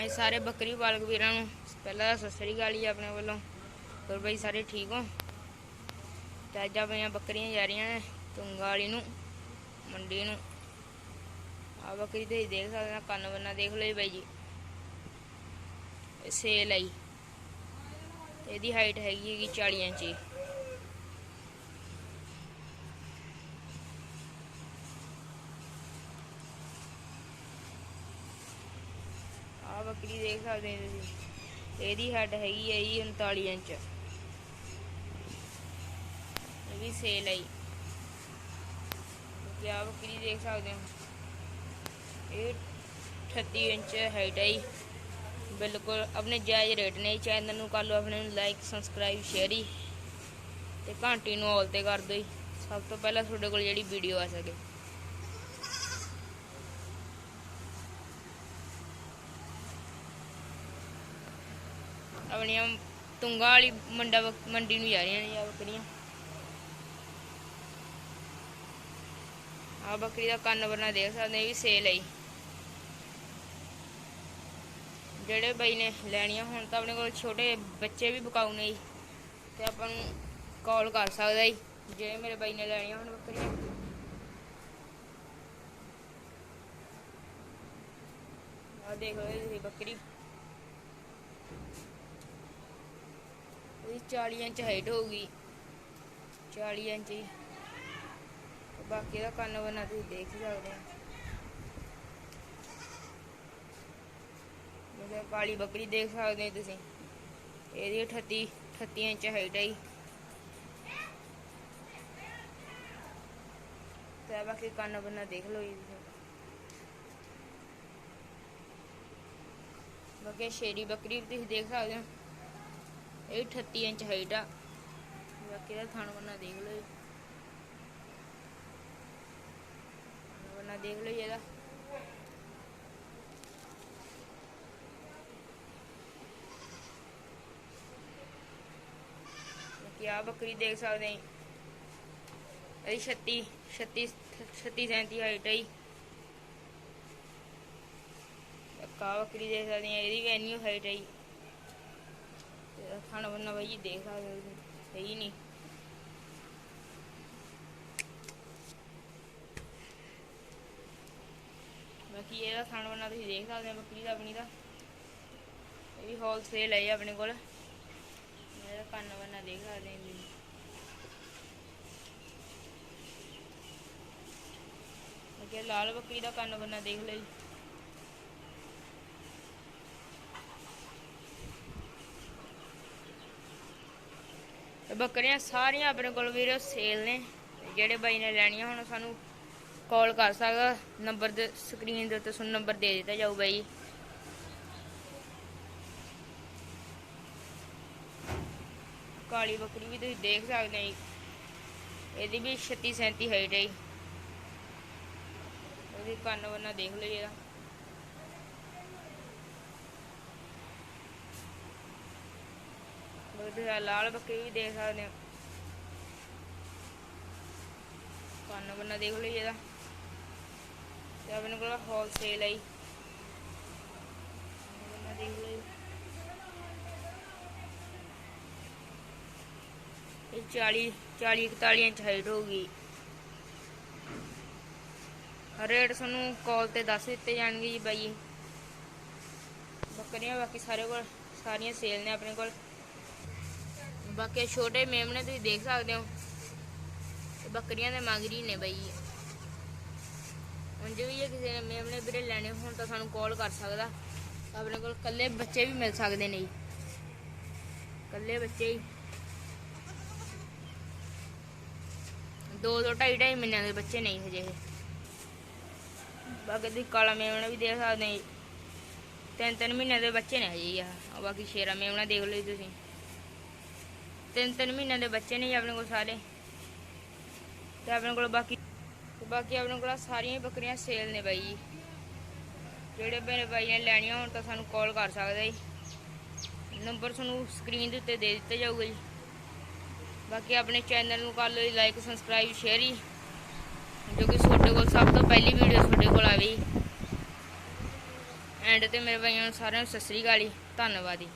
ਆਏ ਸਾਰੇ ਬੱਕਰੀ ਪਾਲਕ ਵੀਰਾਂ ਨੂੰ। ਪਹਿਲਾਂ ਤਾਂ ਸਤਿ ਸ੍ਰੀ ਅਕਾਲ ਜੀ ਆਪਣੇ ਵੱਲੋਂ। ਹੋਰ ਬਈ ਸਾਰੇ ਠੀਕ ਹੋ? ਤੇ ਅੱਜ ਆਪਣੀਆਂ ਬੱਕਰੀਆਂ ਜਾ ਰਹੀਆਂ ਨੇ ਤੁੰਗਾ ਵਾਲੀ ਨੂੰ, ਮੰਡੀ ਨੂੰ। ਆ ਬੱਕਰੀ ਤੁਸੀਂ ਦੇਖ ਸਕਦੇ ਹੋ, ਕੰਨ ਬੰਨਾ ਦੇਖ ਲਓ ਜੀ ਬਾਈ ਜੀ। ਸੇਲ ਆਈ ਇਹਦੀ ਹਾਈਟ ਹੈਗੀ ਹੈਗੀ 40 ਇੰਚ ਬੱਕਰੀ ਦੇਖ ਸਕਦੇ ਹੋ ਤੁਸੀਂ। ਇਹਦੀ ਹੈਡ ਹੈਗੀ ਹੈ ਜੀ 39 ਇੰਚ। ਇਹ ਵੀ ਸੇਲ ਹੈ ਤੁਸੀਂ ਆਹ ਬੱਕਰੀ ਦੇਖ ਸਕਦੇ ਹੋ। ਇਹ 38 ਇੰਚ ਹਾਈਟ ਹੈ ਜੀ। ਬਿਲਕੁਲ ਆਪਣੇ ਜਾਇਜ਼ ਰੇਟ ਨੇ ਚੈਨਲ ਨੂੰ ਕਰ ਲਓ ਆਪਣੇ ਨੂੰ ਲਾਈਕ ਸਬਸਕ੍ਰਾਈਬ ਸ਼ੇਅਰ ਹੀ ਤੇ ਘੰਟੀ ਨੂੰ ਆਲ ਤੇ ਕਰ ਦਿਓ ਜੀ। ਸਭ ਤੋਂ ਪਹਿਲਾਂ ਤੁਹਾਡੇ ਕੋਲ ਜਿਹੜੀ ਵੀਡੀਓ ਆ ਸਕੇ। ਆਪਣੀਆਂ ਤੁੰਗਾ ਵਾਲੀ ਮੰਡਾ ਮੰਡੀ ਨੂੰ ਜਾ ਰਹੀਆਂ ਨੇ ਆ ਬੱਕਰੀਆਂ। ਆ ਬੱਕਰੀ ਦਾ ਕੰਨ ਬੰਨਾ ਦੇਖ ਸਕਦੇ ਵੀ ਸੇਲ ਹੈ ਜਿਹੜੇ ਬਾਈ ਨੇ ਲੈਣੀਆਂ, ਹੁਣ ਤਾਂ ਆਪਣੇ ਕੋਲ ਛੋਟੇ ਬੱਚੇ ਵੀ ਬਕਾਊ ਨੇ ਜੀ। ਤੇ ਆਪਾਂ ਨੂੰ ਕਾਲ ਕਰ ਸਕਦਾ ਜੀ ਜਿਹੜੇ ਮੇਰੇ ਬਾਈ ਨੇ ਲੈਣੀਆਂ ਹੁਣ ਬੱਕਰੀਆਂ। ਆ ਦੇਖ ਲਓ ਇਹ ਤੁਸੀਂ ਬੱਕਰੀ। ਇਹ 40 ਇੰਚ ਹਾਈਟ ਹੋਊਗੀ 40 ਇੰਚ ਹੀ। ਬਾਕੀ ਦਾ ਕੰਨ ਬੰਨਾ ਤੁਸੀਂ ਦੇਖ ਹੀ ਸਕਦੇ ਹੋ। ਇਹ ਕਾਲੀ ਬੱਕਰੀ ਦੇਖ ਸਕਦੇ ਹੋ ਤੁਸੀਂ। ਇਹਦੀ 38 38 ਇੰਚ ਹਾਈਟ ਹੈ ਤੇ ਬਾਕੀ ਕੰਨ ਬੰਨਾ ਦੇਖ ਲਓ ਜੀ ਤੁਸੀਂ। ਬਾਕੀ ਸ਼ੇਰੀ ਬੱਕਰੀ ਵੀ ਤੁਸੀਂ ਦੇਖ ਸਕਦੇ ਹੋ। ਇਹ 38 ਇੰਚ ਹਾਈਟ ਆ। ਬਾਕੀ ਦਾ ਥਣ ਬੰਨਾ ਦੇਖ ਲਓ ਜੀ। ਦੇਖ ਲਓ ਇਹਦਾ। ਬਾਕੀ ਆ ਬੱਕਰੀ ਦੇਖ ਸਕਦੇ ਹਾਂ ਇਹਦੀ 36 36 36 37 ਹਾਈਟ ਹੈ ਜੀ। ਆਹ ਬੱਕਰੀ ਦੇਖ ਸਕਦੇ ਹਾਂ ਇਹਦੀ ਵੀ ਇੰਨੀ ਹਾਈਟ ਹੈ ਜੀ ਤੇ ਖਾਣਾ ਬੰਨਾ ਬਾਈ ਜੀ ਦੇਖ ਸਕਦੇ ਹੋ ਬਾਕੀ ਇਹਦਾ ਖਾਣ ਬੰਨਾ ਤੁਸੀਂ ਦੇਖ ਸਕਦੇ ਹੋ, ਬੱਕਰੀ ਦਾ, ਆਪਣੀ ਦਾ। ਇਹ ਵੀ ਹੋਲਸੇਲ ਹੈ ਆਪਣੇ ਕੋਲ। ਇਹਦਾ ਕੰਨ ਬੰਨਾ ਦੇਖ ਸਕਦੇ ਹੋ ਤੁਸੀਂ। ਬਾਕੀ ਲਾਲ ਬੱਕਰੀ ਦਾ ਕੰਨ ਬੰਨਾ ਦੇਖ ਲਓ ਬੱਕਰੀਆਂ ਸਾਰੀਆਂ ਆਪਣੇ ਕੋਲ ਵੀਰੋ ਸੇਲ ਨੇ। ਜਿਹੜੇ ਬਾਈ ਨੇ ਲੈਣੀਆਂ, ਹੁਣ ਸਾਨੂੰ ਕਾਲ ਕਰ ਸਕਦਾ। ਨੰਬਰ ਦੇ ਸਕਰੀਨ ਦੇ ਉੱਤੇ ਤੁਹਾਨੂੰ ਨੰਬਰ ਦੇ ਦਿੱਤਾ ਜਾਊਗਾ ਜੀ ਕਾਲੀ ਬੱਕਰੀ ਵੀ ਤੁਸੀਂ ਦੇਖ ਸਕਦੇ ਹੋ ਇਹਦੀ ਵੀ 36 37 ਹਾਈਟ ਹੈ ਜੀ। ਉਹਦੀ ਕੰਨ ਵੰਨਾ ਦੇਖ ਲਓ ਜੀ ਇਹਦਾ ਉਹਦੇ ਲਾਲ ਬੱਕਰੀ ਵੀ ਦੇਖ ਸਕਦੇ ਹੋ ਕੰਨ ਬੰਨਾ ਦੇਖ ਲਓ ਇਹਦਾ। ਤੇ ਆਪਣੇ ਕੋਲ ਹੋਲਸੇਲ ਹੈ ਜੀ। ਕੰਨ ਬੰਨਾ ਦੇਖ ਲਓ ਇਹ 40 40 41 ਇੰਚ ਹਾਈਟ ਹੋਊਗੀ। ਰੇਟ ਤੁਹਾਨੂੰ ਕਾਲ ਤੇ ਦੱਸ ਦਿੱਤੇ ਜਾਣਗੇ ਜੀ ਬਾਈ। ਬੱਕਰੀਆਂ ਬਾਕੀ ਸਾਰੇ ਕੋਲ, ਸਾਰੀਆਂ ਸੇਲ ਨੇ ਆਪਣੇ ਕੋਲ। ਬਾਕੀ ਛੋਟੇ ਮੇਮਣੇ ਤੁਸੀਂ ਦੇਖ ਸਕਦੇ ਹੋ। ਬੱਕਰੀਆਂ ਦੇ ਮਗਰੀ ਨੇ ਬਾਈ। ਉਂਝ ਵੀ ਜੇ ਕਿਸੇ ਨੇ ਮੇਮਣੇ ਵੀਰੇ ਲੈਣੇ ਹੋਣ ਤਾਂ ਸਾਨੂੰ ਕਾਲ ਕਰ ਸਕਦਾ। ਆਪਣੇ ਕੋਲ ਕੱਲੇ ਬੱਚੇ ਵੀ ਮਿਲ ਸਕਦੇ ਨੇ ਜੀ। ਕੱਲੇ ਬੱਚੇ ਹੀ। ਦੋ ਦੋ, ਢਾਈ ਢਾਈ ਮਹੀਨਿਆਂ ਦੇ ਬੱਚੇ ਨਹੀਂ ਹਜੇ ਇਹ ਬਾਕੀ ਤੁਸੀਂ ਕਾਲਾ ਮੇਮਣਾ ਵੀ ਦੇਖ ਸਕਦੇ ਹੋ। ਤਿੰਨ ਤਿੰਨ ਮਹੀਨਿਆਂ ਦੇ ਬੱਚੇ ਨੇ ਹਜੇ ਆ ਬਾਕੀ ਸ਼ੇਰਾ ਮੇਮਣਾ ਦੇਖ ਲਓ ਜੀ ਤੁਸੀਂ। ਤਿੰਨ ਤਿੰਨ ਮਹੀਨਿਆਂ ਦੇ ਬੱਚੇ ਨੇ ਜੀ ਆਪਣੇ ਕੋਲ ਸਾਰੇ। ਤੇ ਆਪਣੇ ਕੋਲ ਬਾਕੀ ਬਾਕੀ ਆਪਣੇ ਕੋਲ ਸਾਰੀਆਂ ਹੀ ਬੱਕਰੀਆਂ ਸੇਲ ਨੇ ਬਾਈ ਜੀ। ਜਿਹੜੇ ਮੇਰੇ ਬਾਈ ਨੇ ਲੈਣੀਆਂ ਹੋਣ ਤਾਂ ਸਾਨੂੰ ਕਾਲ ਕਰ ਸਕਦੇ ਜੀ। ਨੰਬਰ ਤੁਹਾਨੂੰ ਸਕਰੀਨ ਦੇ ਉੱਤੇ ਦੇ ਦਿੱਤਾ ਜਾਊਗਾ ਜੀ। ਬਾਕੀ ਆਪਣੇ ਚੈਨਲ ਨੂੰ ਕਰ ਲਓ ਜੀ ਲਾਈਕ ਸਬਸਕ੍ਰਾਈਬ ਸ਼ੇਅਰ ਜੀ। ਜੋ ਕਿ ਤੁਹਾਡੇ ਕੋਲ ਸਭ ਤੋਂ ਪਹਿਲੀ ਵੀਡੀਓ ਤੁਹਾਡੇ ਕੋਲ ਆਵੇ ਐਂਡ ਤੇ ਮੇਰੇ ਬਾਈਆਂ ਨੂੰ ਸਾਰਿਆਂ ਨੂੰ ਸਤਿ ਸ੍ਰੀ ਅਕਾਲ ਜੀ। ਧੰਨਵਾਦ ਜੀ।